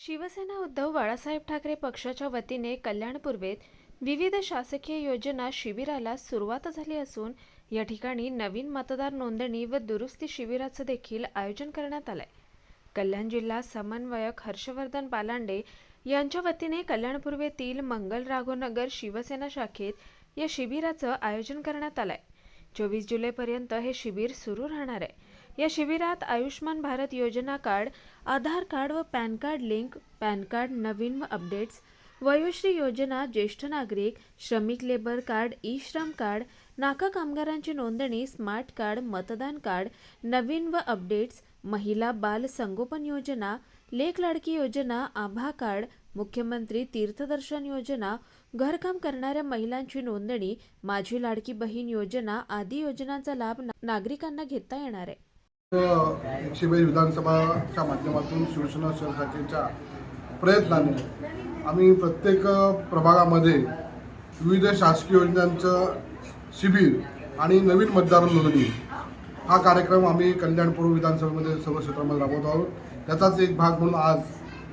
शिवसेना उद्धव बाळासाहेब ठाकरे पक्षाच्या वतीने कल्याणपूर्वेत विविध शासकीय योजना शिबिराला सुरुवात झाली असून या ठिकाणी नवीन मतदार नोंदणी व दुरुस्ती शिबिराचं देखील आयोजन करण्यात आलंय. कल्याण जिल्हा समन्वयक हर्षवर्धन पालांडे यांच्या वतीने कल्याणपूर्वेतील मंगल राघोनगर शिवसेना शाखेत या शिबिराचं आयोजन करण्यात आलंय. चोवीस जुलैपर्यंत हे शिबिर सुरू राहणार आहे. या शिबिरात आयुष्मान भारत योजना कार्ड आधार कार्ड व PAN card link PAN card नवीन व अपडेट्स वयोश्री योजना ज्येष्ठ नागरिक श्रमिक labour card e Shram card नाका कामगारांची नोंदणी स्मार्ट कार्ड मतदान कार्ड नवीन व अपडेट्स महिला बाल संगोपन योजना लेख लाडकी योजना आभा कार्ड मुख्यमंत्री तीर्थदर्शन योजना घरकाम करणाऱ्या महिलांची नोंदणी माझी लाडकी बहीण योजना आदी योजनांचा लाभ नागरिकांना घेता येणार आहे. एकशे बाई विधानसभाच्या माध्यमातून शिवसेना शहर प्रयत्नाने आम्ही प्रत्येक प्रभागामध्ये विविध शासकीय योजनांचं शिबिर आणि नवीन मतदार नोंदणी हा कार्यक्रम आम्ही कल्याणपूर विधानसभेमध्ये सर्व क्षेत्रामध्ये राबवत आहोत. त्याचाच एक भाग म्हणून आज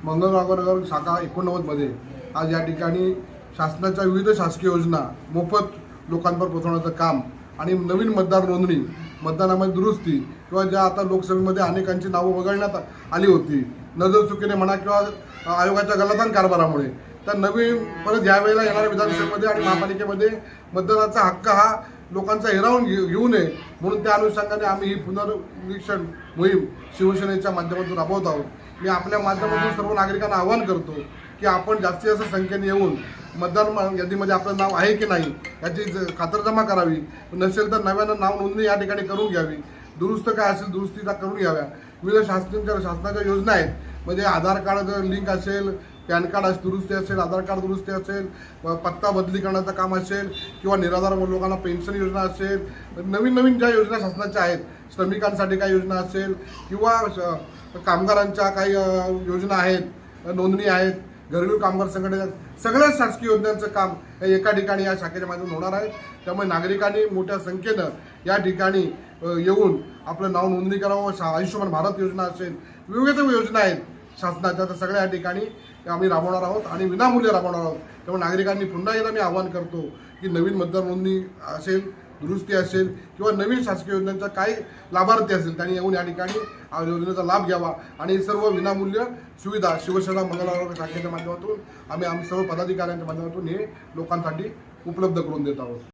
मंगळरावनगर शाखा एकोणनव्वदमध्ये आज या ठिकाणी शासनाच्या विविध शासकीय योजना मोफत लोकांवर पोहोचवण्याचं काम आणि नवीन मतदार नोंदणी मतदानामध्ये दुरुस्ती किंवा ज्या आता लोकसभेमध्ये अनेकांची नावं वगळण्यात आली होती. नजर चुकीने म्हणा किंवा आयोगाच्या गलतान कारभारामुळे. तर नवीन परत यावेळेला येणाऱ्या विधानसभेमध्ये आणि महापालिकेमध्ये मतदानाचा हक्क हा लोकांचा हिरावून घेऊ घेऊ नये. म्हणून त्या अनुषंगाने आम्ही ही पुनर्निरीक्षण मोहीम शिवसेनेच्या माध्यमातून राबवत आहोत. मी आपल्या माध्यमातून सर्व नागरिकांना आवाहन करतो की आपण जास्तीत जास्त संख्येने येऊन मतदार यादीमध्ये आपलं नाव आहे की नाही याची खातरजमा करावी. नसेल तर नव्यानं नाव नोंदणी या ठिकाणी करून घ्यावी. दुरुस्त काय असेल दुरुस्तीचा करून घ्याव्या. विविध शासनाच्या शासनाच्या योजना आहेत. म्हणजे आधार कार्ड लिंक असेल पॅन कार्ड असेल दुरुस्ती असेल आधार कार्ड दुरुस्ती असेल पत्ता बदली करण्याचं काम असेल किंवा निराधार लोकांना पेन्शन योजना असेल नवीन नवीन ज्या योजना शासनाच्या आहेत श्रमिकांसाठी काही योजना असेल किंवा श- कामगारांच्या काही योजना आहेत नोंदणी आहेत घरेलू कामगार संघटना सगळ्या शासकीय योजनांचं काम हे एका ठिकाणी या शाखेच्या माध्यमातून होणार आहे. त्यामुळे नागरिकांनी मोठ्या संख्येनं या ठिकाणी येऊन आपलं नाव नोंदणी करावं. शा- आयुष्यमान भारत योजना असेल विविध योजना आहेत. शासनाच्या तर सगळ्या या ठिकाणी आम्ही राबवणार आहोत आणि विनामूल्य राबवणार आहोत. त्यामुळे नागरिकांनी पुन्हा एकदा मी आवाहन करतो की नवीन मतदार नोंदणी असेल दुरुस्ती असेल किंवा नवीन शासकीय योजनांचा काही लाभार्थी असेल त्यांनी येऊन या ठिकाणी योजनेचा लाभ घ्यावा. आणि सर्व विनामूल्य सुविधा शिवसेना मंगळवार शाखेच्या माध्यमातून आम्ही आम्ही सर्व पदाधिकाऱ्यांच्या माध्यमातून हे लोकांसाठी उपलब्ध करून देत आहोत.